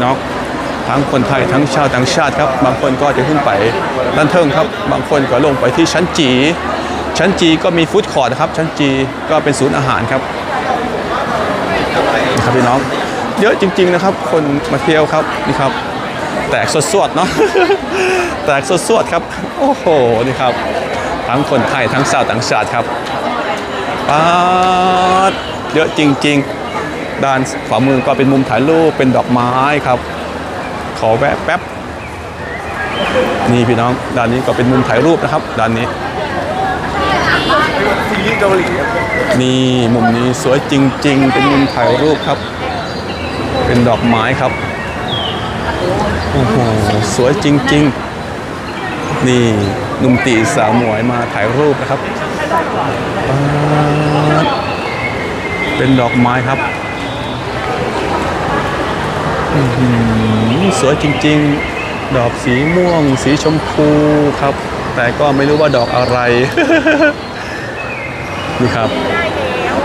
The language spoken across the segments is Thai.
พี่น้องทั้งคนไทยทั้งชาวต่างชาติครับ บางคนก็จะขึ้นไปด้านเทิงครับ บางคนก็ลงไปที่ชั้นจี ชั้นจีก็มีฟู้ดคอร์ทครับ ชั้นจีก็เป็นศูนย์อาหารครับนี่ครับพี่น้อง เยอะจริง ๆนะครับ คนมาเที่ยวครับนี่ครับ แตกสวดๆเนาะแตกสวดๆครับ โอ้โหนี่ครับ ทั้งคนไทยทั้งชาวต่างชาติครับปาดเยอะจริง ๆ ด้านขวามือก็เป็นมุมถ่ายรูปเป็นดอกไม้ครับ ขอแวะแป๊บ นี่พี่น้องด้านนี้ก็เป็นมุมถ่ายรูปนะครับ ด้านนี้ นี่มุมนี้สวยจริง ๆ เป็นมุมถ่ายรูปครับ เป็นดอกไม้ครับโอ้โหสวยจริง ๆ นี่หนุ่มตีสาวหมวยมาถ่ายรูปนะครับ เป็นดอกไม้ครับ สวยจริง ๆ ดอกสีม่วง สีชมพูครับ แต่ก็ไม่รู้ว่าดอกอะไร นี่ครับ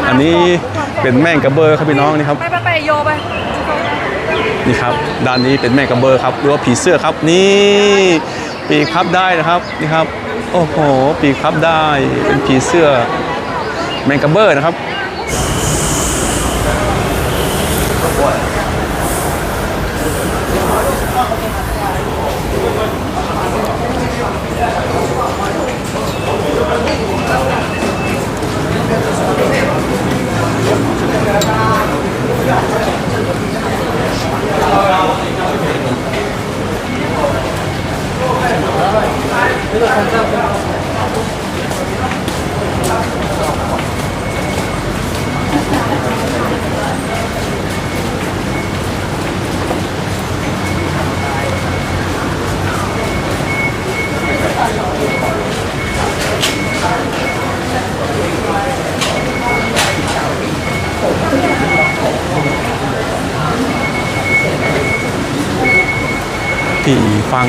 อันนี้เป็นแม่งกระเบอร์ครับพี่น้องนี่ครับ ไปไปไปโยไป นี่ครับ ด้านนี้เป็นแม่งกระเบอร์ครับ หรือว่าผีเสื้อครับ นี่ปีกพับได้นะครับ นี่ครับ โอ้โห ปีกพับได้ เป็นผีเสื้อ แมงกระเบอร์นะครับ ที่ฟั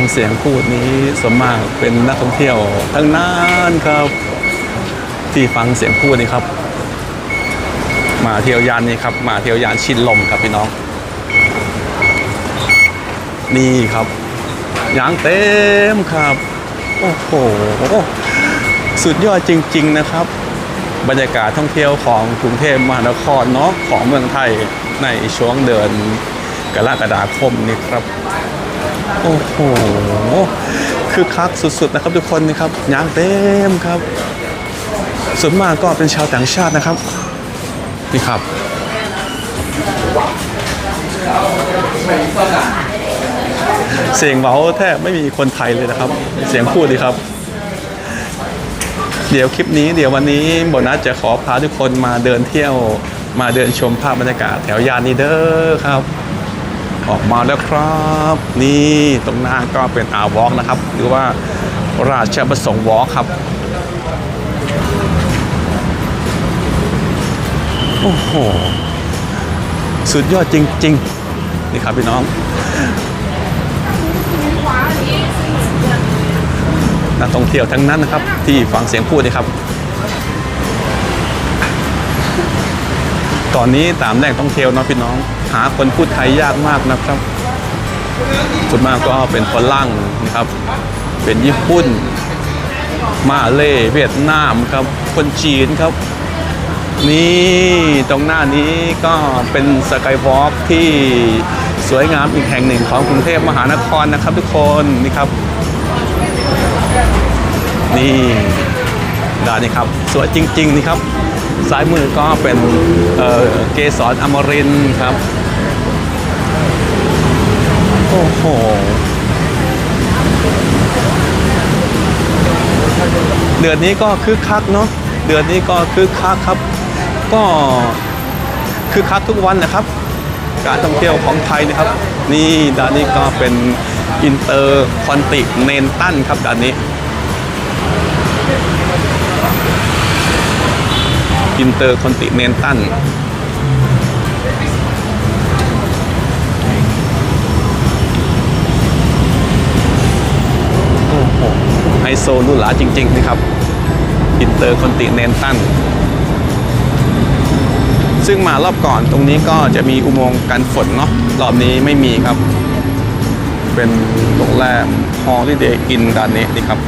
งเสียงพูดนี้สวนมากเป็นนักท่องเที่ยวทั้งนั้นครับที่ฟังเสียงพูดนี่ครับ มาเที่ยวยานนี่ครับ มาเที่ยวยานชินลมครับพี่น้อง นี่ครับยางเต็มครับ โอ้โหสุดยอดจริง ๆ นะครับ บรรยากาศท่องเที่ยวของกรุงเทพมหานครเนาะของเมืองไทยในช่วงเดือนกรกฎาคมนี้ครับ โอ้โหคือคักสุดๆนะครับทุกคนนี่ครับยางเต็มครับ ส่วนมากก็เป็นชาวต่างชาตินะครับ นี่ครับเสียงเบาแทบไม่มีคนไทยเลยนะครับ เสียงพูดดีครับ เดี๋ยวคลิปนี้เดี๋ยววันนี้โบนัสจะขอพาทุกคนมาเดินเที่ยว มาเดินชมภาพบรรยากาศแถวยานนีเดอร์ครับ ออกมาแล้วครับ นี่ตรงหน้าก็เป็นอาวอล์กนะครับ หรือว่าราชประสงค์วอล์กครับโอ้โหสุดยอดจริง ๆ นี่ครับพี่น้องนักท่องเที่ยวทั้งนั้นนะครับ ที่ฟังเสียงพูดนี่ครับ ตอนนี้ตามแหล่งท่องเที่ยวนะพี่น้อง หาคนพูดไทยยากมากนะครับส่วนมากก็เป็นฝรั่งนะครับ เป็นญี่ปุ่น มาเลเวียดนามครับ คนจีนครับ นี่ตรงหน้านี้ก็เป็นสกายวอล์กที่สวยงามอีกแห่งหนึ่งของกรุงเทพมหานครนะครับทุกคนนี่ครับ นี่ด้านนี้ครับ สวยจริง ๆ นี่ครับ ซ้ายมือก็เป็นเอ่อเกสรอมรินทร์ครับ โอ้โหเดือนนี้ก็คึกคักเนาะเดือนนี้ก็คึกคักครับ ก็คึกคักทุกวันนะครับ การท่องเที่ยวของไทยนะครับ นี่ด้านนี้ก็เป็นอินเตอร์คอนติเนนตันครับด้านนี้ อินเตอร์คอนติเนนตันโอ้โหไฮโซหรูหราจริง ๆ นะครับ อินเตอร์คอนติเนนตันซึ่งมารอบก่อนตรงนี้ก็จะมีอุโมงค์กันฝนเนาะรอบนี้ไม่มีครับ เป็นโรงแรมฮอล l ีเดย์อินด้านนี้นี่ครับ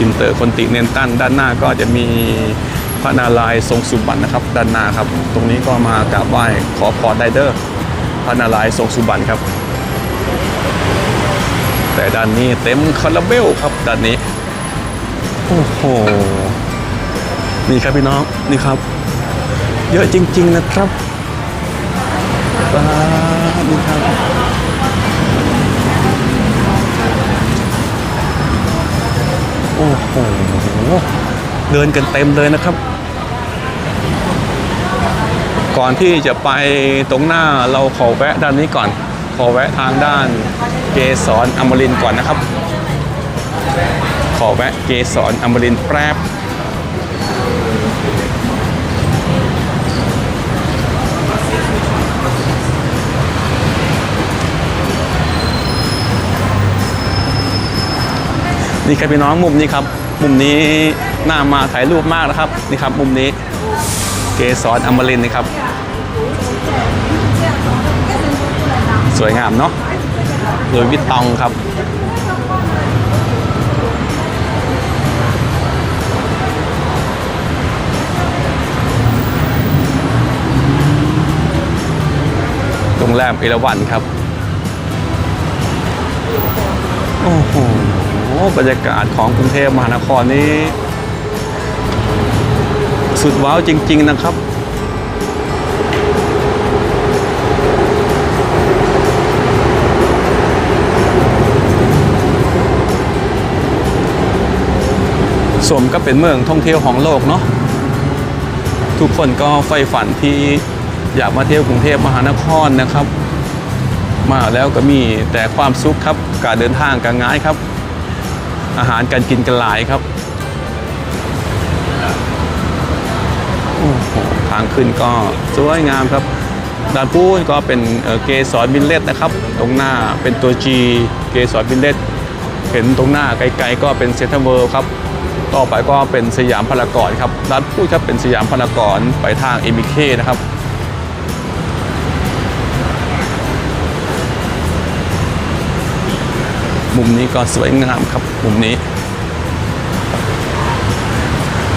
อินเตอร์คอนติเนนตัลด้านหน้าก็จะมีพระนารายณ์ทรงสุบรรนะครับ ด้านหน้าครับ ตรงนี้ก็มากราบไหว้ขอพรได้เด้อพระนารายณ์ทรงสุบรรครับ แต่ด้านนี้เต็มคาราเบลครับด้านนี้โอ้โหนี่ครับพี่น้องนี่ครับ เยอะจริง ๆ นะครับว้านี่ครับ เดินกันเต็มเลยนะครับ ก่อนที่จะไปตรงหน้าเราขอแวะด้านนี้ก่อน ขอแวะทางด้านเกสรอมรินก่อนนะครับ ขอแวะเกสรอมรินแป๊บนี่ครับพี่น้องมุมนี้ครับ มุมนี้ น่ามาถ่ายรูปมากนะครับนี่ครับมุมนี้เกสรอมรินนะครับ สวยงามเนาะโดยวิตตองครับโรงแรมเอราวันครับ โอ้โห บรรยากาศของกรุงเทพมหานครนี้ สุดว้าวจริง ๆ นะครับ สมก็เป็นเมืองท่องเที่ยวของโลกเนาะทุกคนก็ใฝ่ฝันที่อยากมาเที่ยวกรุงเทพมหานครนะครับ มาแล้วก็มีแต่ความสุขครับ การเดินทางการง่ายครับ อาหารการกินกันหลายครับ ทางขึ้นก็สวยงามครับด้านพูนก็เป็นเกสรบินเลตนะครับ ตรงหน้าเป็นตัว G เกสรบินเลตเห็นตรงหน้าไกลๆก็เป็นเซ็นทรัลเวิลด์ครับต่อไปก็เป็นสยามพารากอนครับด้านพูดครับเป็นสยามพารากอนไปทางเอมิเคนะครับมุมนี้ก็สวยงามครับมุมนี้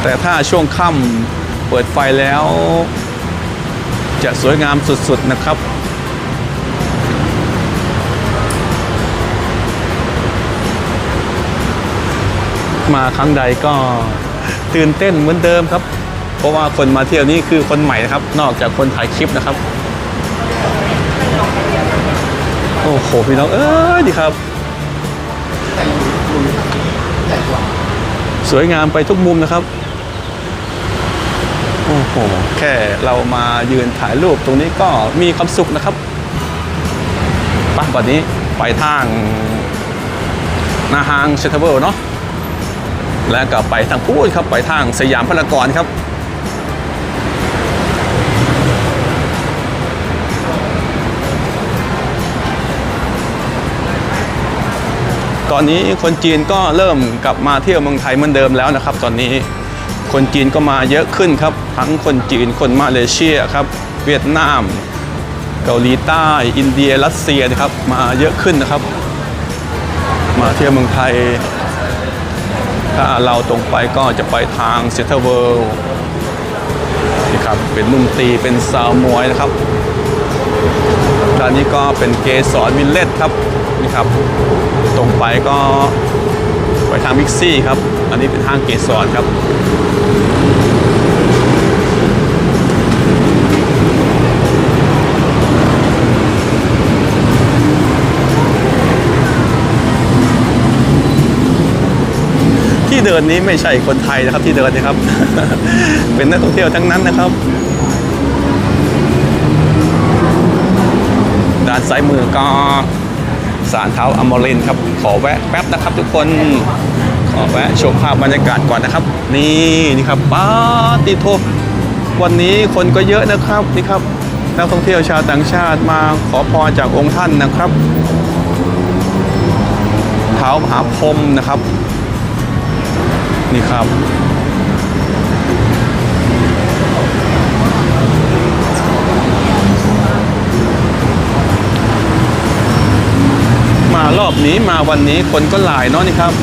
แต่ถ้าช่วงค่ำ เปิดไฟแล้ว จะสวยงามสุดๆนะครับมาครั้งใดก็ตื่นเต้นเหมือนเดิมครับ เพราะว่าคนมาเที่ยวนี้คือคนใหม่นะครับ นอกจากคนถ่ายคลิปนะครับ โอ้โหพี่น้องเอ้ยดีครับ สวยงามไปทุกมุมนะครับ หแค่เรามายืนถ่ายรูปตรงนี้ก็มีความสุขนะครับไป่ะวันนี้ไปทางนาห้างเซนทเวิลด์เนาะแล้วก็ไปทางพูดครับไปทางสยามพารากอนครับตอนนี้คนจีนก็เริ่มกลับมาเที่ยวเมืองไทยเหมือนเดิมแล้วนะครับ ตอนนี้ คนจีนก็มาเยอะขึ้นครับ ทั้งคนจีนคนมาเลเซียครับ เวียดนาม เกาหลีใต้ อินเดียรัสเซียนะครับ มาเยอะขึ้นนะครับ มาเที่ยวเมืองไทย ถ้าเราตรงไปก็จะไปทางเซ n ท r a l เวิลด์นี่ครับเป็นนุ่มตีเป็นซาวมวยนะครับด้านนี้ก็เป็นเกสรวิลเลตครับนี่ครับ ตรงไปก็ไปทางมิกซี่ครับ นนี้เป็นทางเกสรครับที่เดินนี้ไม่ใช่คนไทยนะครับที่เดินนะครับ เป็นนักท่องเที่ยวทั้งนั้นนะครับ ด้านซ้ายมือก็สารเท้าอมรินครับ ขอแวะแป๊บนะครับทุกคน ออกแวะชมภาพบรรยากาศก่อนนะครับ นี่นี่ครับป้าติโทวันนี้คนก็เยอะนะครับนี่ครับนักท่องเที่ยวชาวต่างชาติมาขอพรจากองค์ท่านนะครับเท้ามหาพรมนะครับ นี่ครับ มารอบนี้มาวันนี้คนก็หลายเนาะนี่ครับ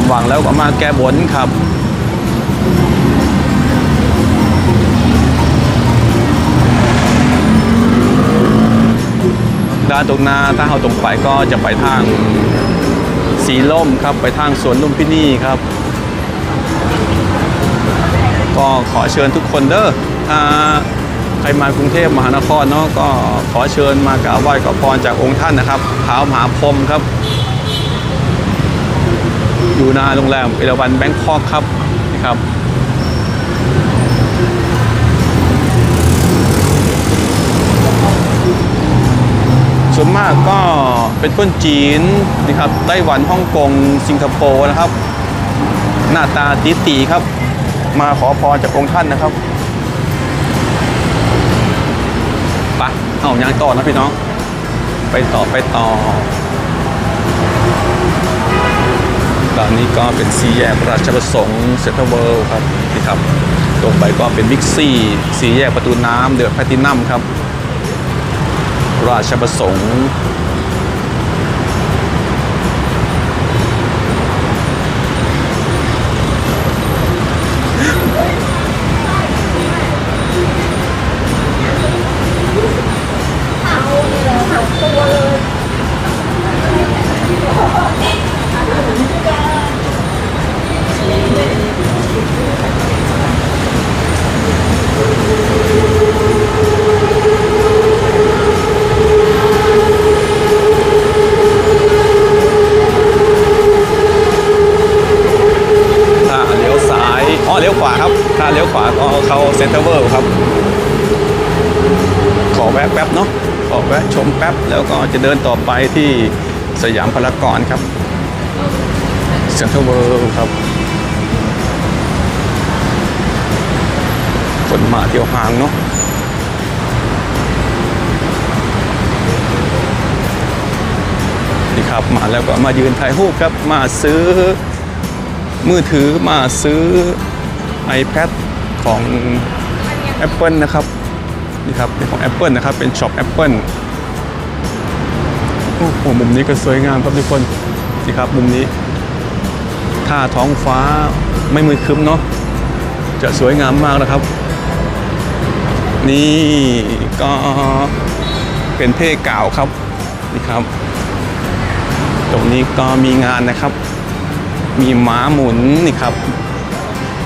มหวังแล้วก็มาแก้บนครับด้านตรงหน้าถ้าเราตรงไปก็จะไปทางสีล่มครับไปทางสวนลุมพินีครับ ก็ขอเชิญทุกคนเด้อถ้าใครมากรุงเทพมหานครเนาะก็ขอเชิญมากราบไหว้ขอพรจากองค์ท่านนะครับท้าวมหาพรหมครับ อยู่หน้าโรงแรมเอราวันแบงคอกครับนี่ครับส่วนมากก็เป็นคนจีนนะครับไต้หวันฮ่องกงสิงคโปร์นะครับ หน้าตาตีตีครับ มาขอพรจากองค์ท่านนะครับไปเอายังต่อนะพี่น้อง ไปต่อไปต่อ อนนี้ก็เป็นซีแยกราชประสงค์เซ็นทรัลเวิลด์ครับนี่ครับ ตรงไปก็เป็นบิ๊กซีสีแยกประตูน้ำเดือดแพลตินัมครับ ราชประสงค์ ถ้าเลี้ยวซ้าย อ๋อ เลี้ยวขวาครับ ถ้าเลี้ยวขวาก็เข้าเซ็นทรัลเวิลด์ครับ ขอแวะแป๊บเนาะ ข อแวะชมแป๊บ แล้วก็จะเดินต่อไปที่สยามพารากอนครับเซ็นทรัลเวิลด์ครับ คนมาเที่ยวห้างเนาะนี่ครับมาแล้วก็มายืนถ่ายรูปครับ มาซื้อมือถือมาซื้อ iPad ของ Apple นะครับ นี่ครับเป็นของ Apple นะครับ เป็นช็อป Apple โอ้โหมุมนี้ก็สวยงามครับทุกคนนี่ครับมุมนี้ถ้าท้องฟ้าไม่มืดครึ้มเนาะจะสวยงามมากนะครับ นี่ก็เป็นเท่เก่าครับนี่ครับ ตรงนี้ก็มีงานนะครับ มีม้าหมุนนี่ครับ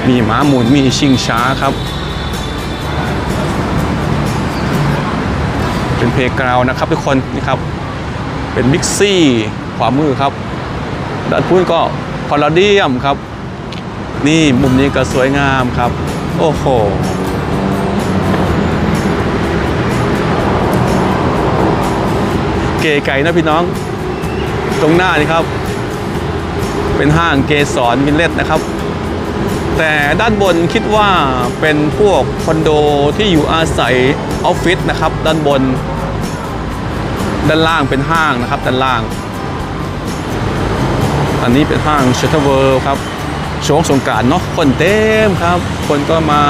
มีม้าหมุนมีชิงช้าครับ เป็นเพลกราวนะครับทุกคนนี่ครับ เป็นมิกซี่ขวามือครับ ด้านพุ้นก็พาราเดียมครับ นี่มุมนี้ก็สวยงามครับ โอ้โหเก๋ไก่นะพี่น้อง ตรงหน้านี่ครับ เป็นห้างเกสรวินเลตนะครับ แต่ด้านบนคิดว่าเป็นพวกคอนโดที่อยู่อาศัยออฟฟิศนะครับ ด้านบน ด้านล่างเป็นห้างนะครับ ด้านล่าง อันนี้เป็นห้างเช t เ e อร์เวิลด์ครับช่วงสงการเนาะคนเต็มครับ คนก็มา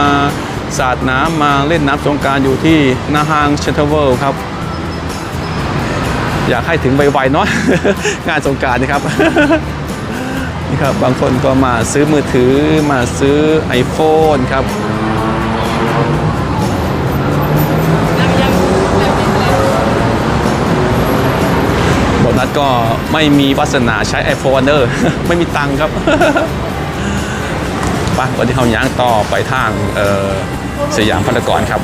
สาดน้ำมาเล่นน้ำสงการอยู่ที่หน้าห้างเช t เ e อร์เวิลด์ครับ อยากให้ถึงไวๆเนาะงานสงการนี่ครับ นี่ครับบางคนก็มาซื้อมือถือมาซื้อ iPhone ครับบทนัดก็ไม่มีวาสนาใช้ iPhone เดอร์ไม่มีตังครับไปวันที่เขาย้างต่อไปทางเออสยามพารากอนครับ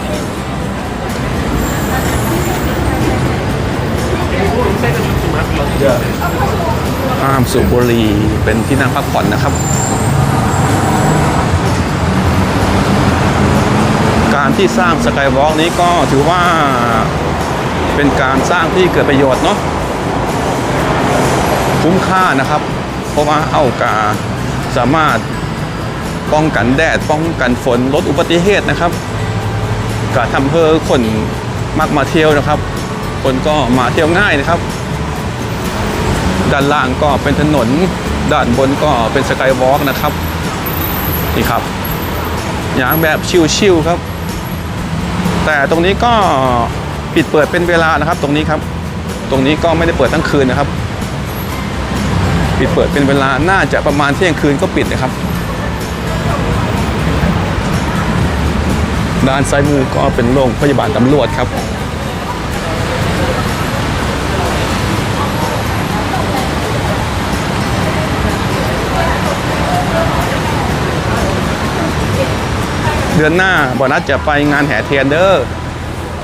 ห้ามสูบบุหรี่เป็นที่นั่งพักผ่อนนะครับ การที่สร้างสกายวอล์กนี้ก็ถือว่าเป็นการสร้างที่เกิดประโยชน์เนาะคุ้มค่านะครับ เพราะว่าเอากาสามารถป้องกันแดด ป้องกันฝนลดอุบัติเหตุนะครับก็ทำเพื่อคนมักมาเที่ยวนะครับ คนก็มาเที่ยวง่ายนะครับ ด้านล่างก็เป็นถนน ด้านบนก็เป็นสกายวอล์กนะครับ นี่ครับอย่างแบบชิวๆครับ แต่ตรงนี้ก็ปิดเปิดเป็นเวลานะครับ ตรงนี้ครับ ตรงนี้ก็ไม่ได้เปิดทั้งคืนนะครับ ปิดเปิดเป็นเวลาน่าจะประมาณเที่ยงคืนก็ปิดนะครับ ด้านซ้ายมือก็เป็นโรงพยาบาลตำรวจครับ เดือนหน้าบอนัสจะไปงานแห่เทียนเดอร์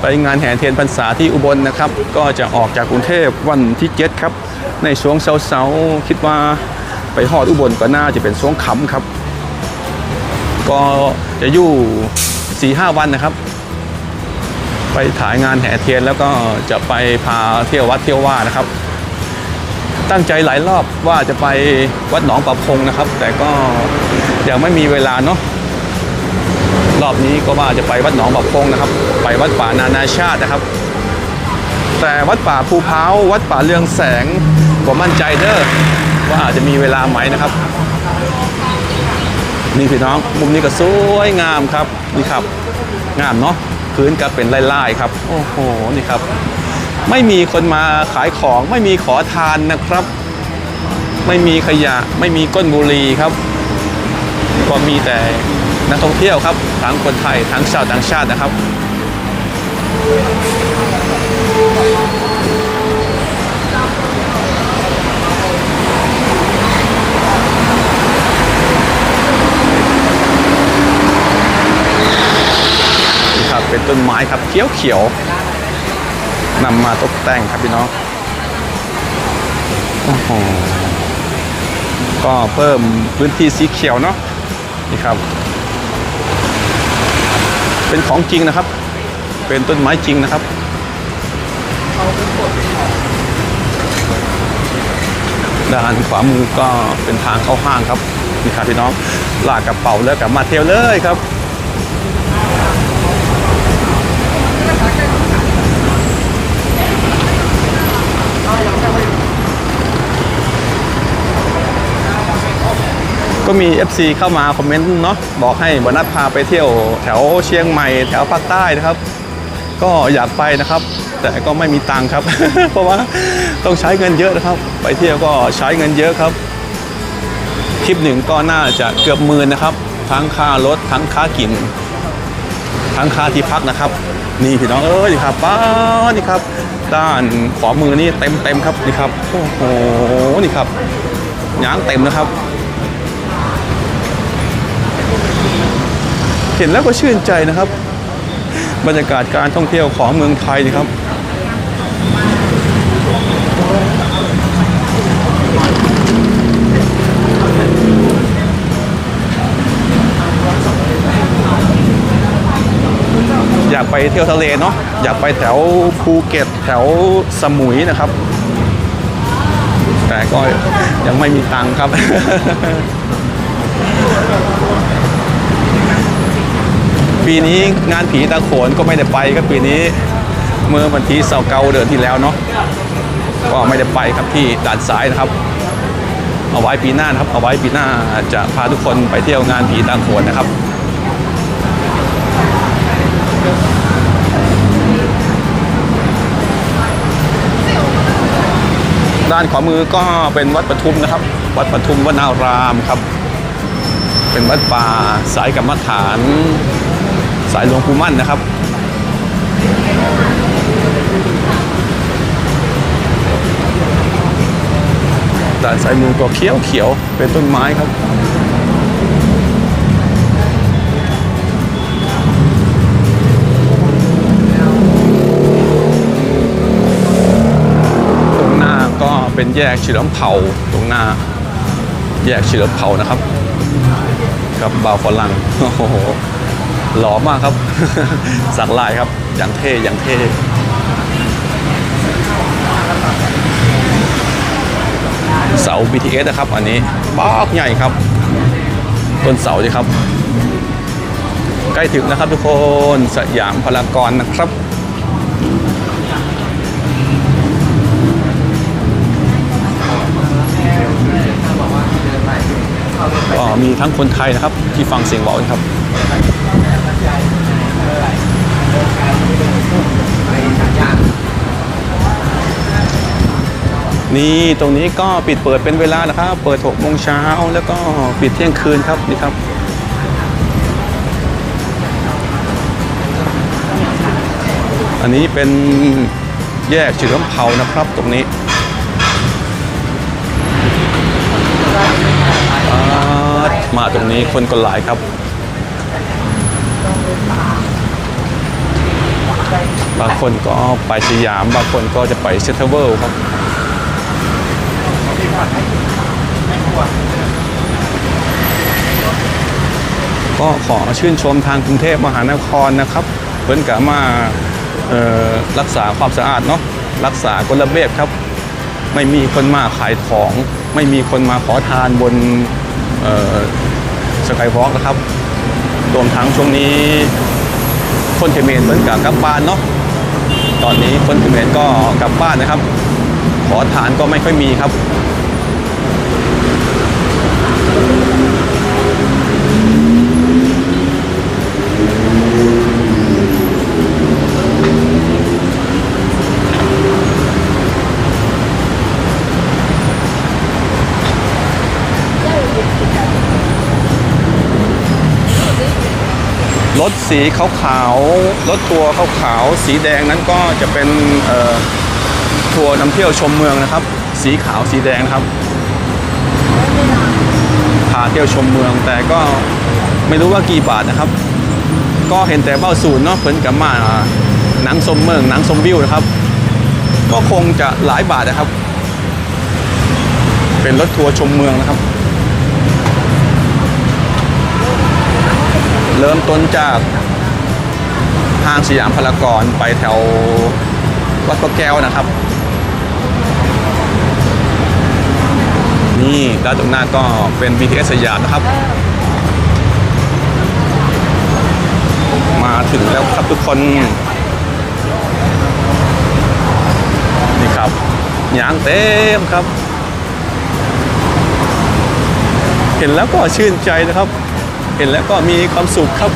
ไปงานแห่เทียนพรรษาที่อุบลนะครับ ก็จะออกจากกรุงเทพวันที่เจ็ดครับ ในช่วงเสาร์ๆคิดว่าไปฮอดอุบลก็น่าจะเป็นช่วงค่ำครับ ก็จะอยู่สี่ห้าวันนะครับ ไปถ่ายงานแห่เทียนแล้วก็จะไปพาเที่ยววัดเที่ยวว่านะครับ ตั้งใจหลายรอบว่าจะไปวัดหนองประพงนะครับ แต่ก็ยังไม่มีเวลาเนาะ รอบนี้ก็ว่าจะไปวัดหนองบักพงนะครับ ไปวัดป่านานาชาตินะครับ แต่วัดป่าภูเพาวัดป่าเรืองแสงผมมั่นใจเด้อว่าอาจจะมีเวลาไหมนะครับ นี่พี่น้องมุมนี้ก็สวยงามครับนี่ครับ งามเนาะพื้นก็เป็นลายๆครับ โอ้โหนี่ครับ ไม่มีคนมาขายของไม่มีขอทานนะครับ ไม่มีขยะไม่มีก้นบุหรี่ครับ ก็มีแต่ นักท่องเที่ยวครับทั้งคนไทยทั้งชาวต่างชาตินะครับนี่ครับเป็นต้นไม้ครับเขียวเขียวๆนำมาตกแต่งครับพี่น้องโอ้โหก็เพิ่มพื้นที่สีเขียวเนาะนี่ครับ เป็นของจริงนะครับ เป็นต้นไม้จริงนะครับด้านขวามือก็เป็นทางเข้าห้างครับนี่ครับพี่น้องลากกระเป๋าแล้วกลับมาเที่ยวเลยครับ ก็มี FC เข้ามาคอมเมนต์เนาะบอกให้บรรนัดพาไปเที่ยวแถวเชียงใหม่แถวภาคใต้นะครับ ก็อยากไปนะครับ แต่ก็ไม่มีตังค์ครับ เพราะว่าต้องใช้เงินเยอะนะครับ ไปเที่ยวก็ใช้เงินเยอะครับทริปหนึ่งก็น่าจะเกือบหมื่นนะครับ ทั้งค่ารถทั้งค่ากิน ทั้งค่าที่พักนะครับ นี่พี่น้องเอ้ยครับป้านี่ครับ ด้านขวามือนี่เต็มเต็มครับนี่ครับโอ้โหนี่ครับยางเต็มนะครับ เห็นแล้วก็ชื่นใจนะครับ บรรยากาศการท่องเที่ยวของเมืองไทยนะครับอยากไปเที่ยวทะเลเนาะอยากไปแถวภูเก็ตแถวสมุยนะครับ แต่ก็ยังไม่มีตังค์ครับ ปีนี้งานผีตาโขนก็ไม่ได้ไปครับปีนี้ เมื่อวันที่เสาร์เกาเดือนที่แล้วเนาะก็ไม่ได้ไปครับที่ด่านซ้ายนะครับ เอาไว้ปีหน้านะครับ เอาไว้ปีหน้าจะพาทุกคนไปเที่ยวงานผีตาโขนนะครับด้านขวามือก็เป็นวัดปทุมนะครับ วัดปทุมวนารามครับ เป็นวัดป่าสายกรรมฐาน สายหลวงปู่มั่นนะครับ ด้านซ้ายมือก็เขียวเขียวเป็นต้นไม้ครับตรงหน้าก็เป็นแยกเฉลิมเผ่าตรงหน้า แยกเฉลิมเผ่านะครับครับบ่าวฝรั่งโอ้โห หล่อมากครับ สักลายครับ อย่างเท่ อย่างเท่เสา BTS นะครับ อันนี้ปอกใหญ่ครับ ต้นเสาดีครับ ใกล้ถึงนะครับทุกคนสยามพารากอนนะครับ ก็มีทั้งคนไทยนะครับ ที่ฟังเสียงเบานะครับ นี่ตรงนี้ก็ปิดเปิดเป็นเวลานะครับ เปิด6โมงเช้าแล้วก็ปิดเที่ยงคืนครับนี่ครับ อันนี้เป็นแยกเฉลิมเผานะครับตรงนี้มาตรงนี้คนก็หลายครับ บางคนก็ไปสยาม บางคนก็จะไปเซนทรัลเวิลด์ครับก็ขอชื่นชมทางกรุงเทพมหานครนะครับเพิ่นกะมารักษาความสะอาดเนาะรักษากฎระเบียบครับ ไม่มีคนมาขายของ ไม่มีคนมาขอทานบนสกายวอล์กนะครับรวมทั้งช่วงนี้คนเขมรเพิ่นกะกลับบ้านเนาะ ตอนนี้คนเขมรก็กลับบ้านนะครับ ขอทานก็ไม่ค่อยมีครับ รถสีขาวๆรถทัวร์ขาวๆสีแดงนั้นก็จะเป็นทัวร์นำเที่ยวชมเมืองนะครับ สีขาวสีแดงนะครับพาเที่ยวชมเมืองแต่ก็ไม่รู้ว่ากี่บาทนะครับ ก็เห็นแต่เบ้าศูนย์เนาะเพิ่นกับมาหนังสมเมืองหนังสมวิวนะครับ ก็คงจะหลายบาทนะครับ เป็นรถทัวร์ชมเมืองนะครับ เริ่มต้นจากห้างสยามพารากอนไปแถววัดพระแก้วนะครับ นี่ด้านตรงหน้าก็เป็น BTS สยามนะครับ มาถึงแล้วครับทุกคน นี่ครับยางเต็มครับ เห็นแล้วก็ชื่นใจนะครับ เห็นแล้วก็มีความสุขครับ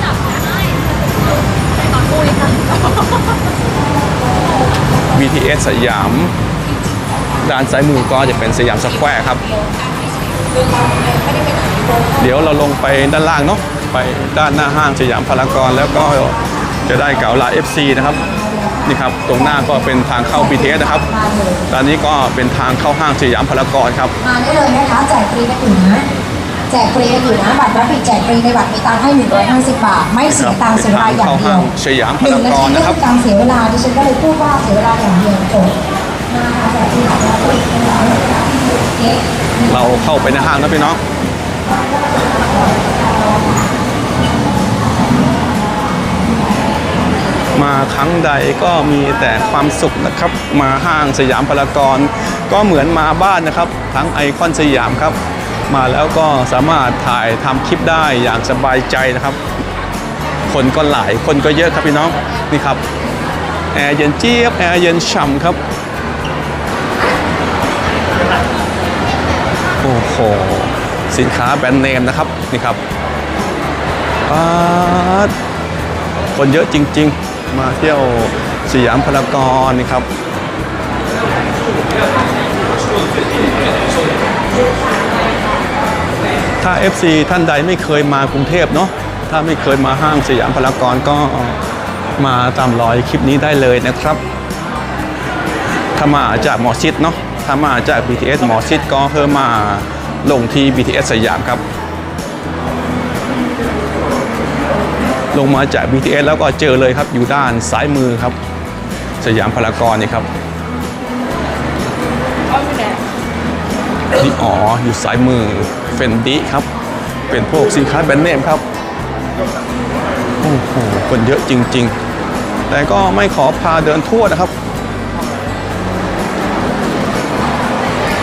BTS สยาม ด้านซ้ายมือก็จะเป็นสยามสแควร์ครับ เดี๋ยวเราลงไปด้านล่างเนาะไปด้านหน้าห้างสยามพารากอนแล้วก็จะได้เก่าลา FC นะครับนี่ครับตรงหน้าก็เป็นทางเข้า BTS นะครับด้านนี้ก็เป็นทางเข้าห้างสยามพารากอนครับมาได้เลยนะคะแจกฟรีกันอยู่นะ แจกฟรีกันอยู่นะบัตรรับบิดแจกฟรีในบัตรมีตังค์ให้ 150 บาท ไม่เสียตังค์เสียเวลาอย่างเดียวสยามหนึ่งนาพารากทีอนไม่นะครับใช่การเสียเวลาดิฉันก็เลยพูดว่าเสียเวลาอย่างเดียวจบมาค่ะแจกฟรีบัตรรับบิดเป็นร้อยเก๊กเราเข้าไปในห้างนะพี่น้องมาครั้งใดก็มีแต่ความสุขนะครับ มาห้างสยามพารากอนก็เหมือนมาบ้านนะครับ ทั้งไอคอนสยามครับ มาแล้วก็สามารถถ่ายทำคลิปได้อย่างสบายใจนะครับ คนก็หลายคนก็เยอะครับพี่น้องนี่ครับแอร์เย็นเจี๊ยบแอร์เย็นฉ่ำครับโอ้โหสินค้าแบรนด์เนมนะครับนี่ครับป๊าดคนเยอะจริง ๆ มาเที่ยวสยามพารากอนนี่ครับ ถ้า FC ท่านใดไม่เคยมากรุงเทพเนาะถ้าไม่เคยมาห้างสยามพารากอนก็มาตามรอยคลิปนี้ได้เลยนะครับถ้ามาจากหมอชิดเนาะถ้ามาจาก BTS หมอชิดก็เพิ่มมาลงที่ BTS สยามครับ ลงมาจาก BTS แล้วก็เจอเลยครับ อยู่ด้านซ้ายมือครับ สยามพารากอนนี่ครับ นี่อ๋ออยู่ซ้ายมือเฟนดิครับ เป็นพวกสินค้าแบรนด์เนมครับโอ้โหคนเยอะจริง ๆ แต่ก็ไม่ขอพาเดินทั่วนะครับ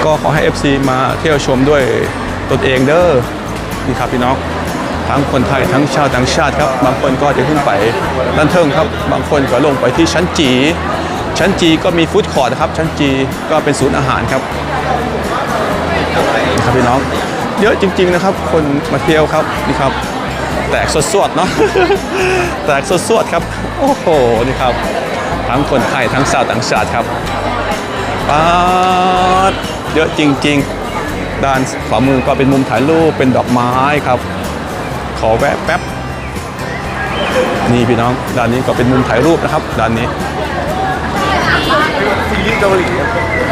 ก็ขอให้ FC มาเที่ยวชมด้วยตนเองเด้อนี่ครับพี่น้องทั้งคนไทยทั้งชาวต่างชาติครับ บางคนก็จะขึ้นไปด้านเทิงครับ บางคนก็ลงไปที่ชั้นจี ชั้นจีก็มีฟู้ดคอร์ทครับ ชั้นจีก็เป็นศูนย์อาหารครับ นี่ครับพี่น้อง เยอะจริง ๆนะครับ คนมาเที่ยวครับนี่ครับ แตกสดๆเนาะแตกสดๆครับ โอ้โหนี่ครับ ทั้งคนไทยทั้งชาวต่างชาติครับปาดเยอะจริง ๆ ด้านขวามือก็เป็นมุมถ่ายรูปเป็นดอกไม้ครับ ขอแวะแป๊บนี่พี่น้องด้านนี้ก็เป็นมุมถ่ายรูปนะครับด้านนี้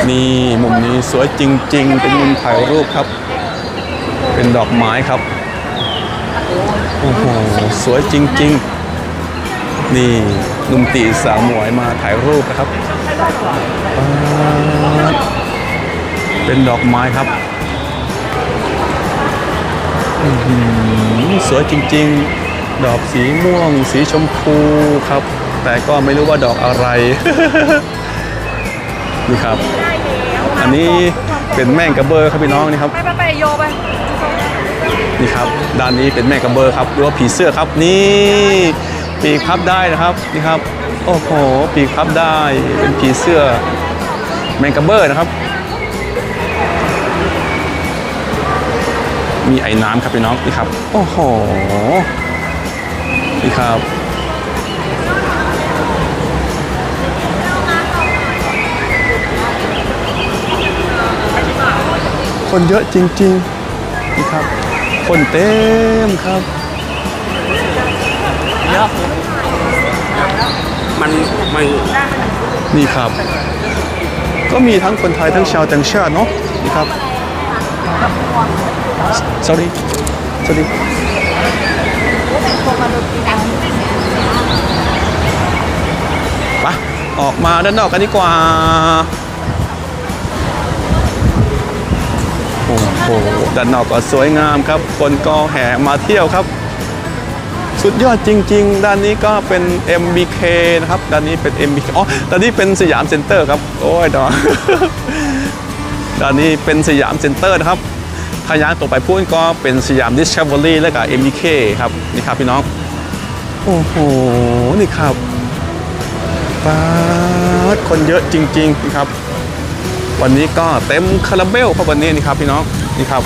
นี่มุมนี้สวยจริง ๆ เป็นมุมถ่ายรูปครับ เป็นดอกไม้ครับโอ้โหสวยจริง ๆ นี่หนุ่มตีสาวหมวยมาถ่ายรูปนะครับ เป็นดอกไม้ครับอื้อหือสวยจริง ๆ ดอกสีม่วง สีชมพูครับ แต่ก็ไม่รู้ว่าดอกอะไร นี่ครับ อันนี้เป็นแม่งกระเบอร์ครับพี่น้องนี่ครับไปไปไปโยไปนี่ครับด้านนี้เป็นแม่กระเบอร์ครับหรือว่าผีเสื้อครับนี่ปีกพับได้นะครับนี่ครับโอ้โหปีกพับได้เป็นผีเสื้อแมงกระเบอร์นะครับ มีไอ้น้ำครับพี่น้องนี่ครับโอ้โหนี่ครับ คนเยอะจริงๆนี่ครับ คนเต็มครับเยอะมันมันนี่ครับ ก็มีทั้งคนไทยทั้งชาวต่างชาติเนาะนี่ครับ sorry sorry ไปออกมาด้านนอกกันดีกว่า โอ้โหด้านนอกก็สวยงามครับ คนก็แห่มาเที่ยวครับ สุดยอดจริง ๆ ด้านนี้ก็เป็น MBK นะครับ ด้านนี้เป็น MBK อ๋อ ด้านนี้เป็นสยามเซ็นเตอร์ครับ โอ้ยดอด้านนี้เป็นสยามเซ็นเตอร์นะครับถ้าย้างต่อไปพูดก็เป็นสยามดิสคัฟเวอรี่และกับ MBK ครับ นี่ครับพี่น้อง โอ้โห นี่ครับป๊าดคนเยอะจริง ๆ ครับ วันนี้ก็เต็มคาราเบลครับวันนี้นี่ครับพี่น้องนี่ครับ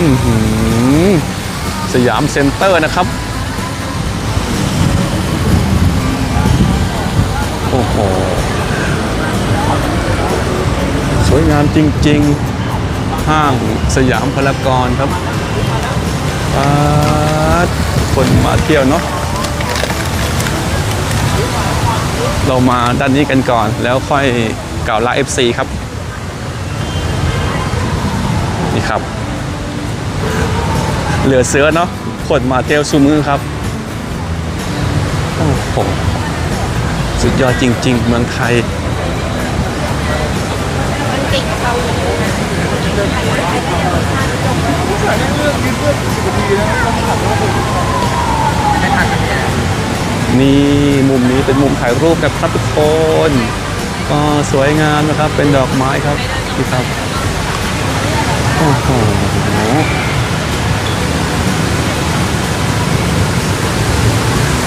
อือหือสยามเซ็นเตอร์นะครับ โอ้โห สวยงามจริง ๆ ห้างสยามพารากอนครับคนมาเที่ยวเนาะเรามาด้านนี้กันก่อนแล้วค่อย ก่าลา FC ครับ นี่ครับ เหลือเสือเนาะคนมาเที่ยวซูมือครับโอ้โหสุดยอดจริง ๆ เมืองไทยนี่มุมนี้เป็นมุมถ่ายรูปนะครับทุกคน ก็สวยงามนะครับเป็นดอกไม้ครับนี่ครับโอ้โห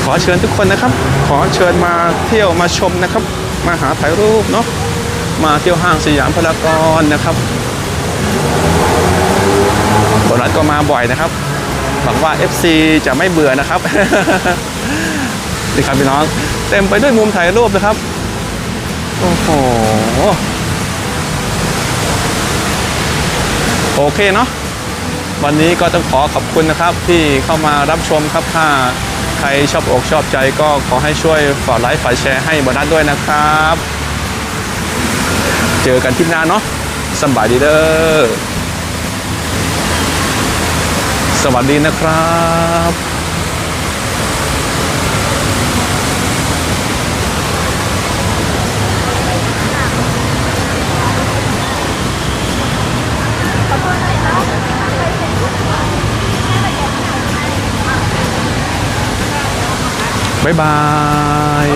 ขอเชิญทุกคนนะครับ ขอเชิญมาเที่ยวมาชมนะครับ มาหาถ่ายรูปเนาะมาเที่ยวห้างสยามพารากอนนะครับโบนัสก็มาบ่อยนะครับหวังว่า FC จะไม่เบื่อนะครับนี่ครับพี่น้อง เต็มไปด้วยมุมถ่ายรูปนะครับ โอ้โห โอเคเนาะ วันนี้ก็ต้องขอขอบคุณนะครับที่เข้ามารับชมครับถ้าใครชอบอกชอบใจก็ขอให้ช่วยฝากไลค์ฝากแชร์ให้บนัสด้วยนะครับ เจอกันที่หน้าเนาะสบายดีเด้อสวัสดีนะครับ บ๊ายบาย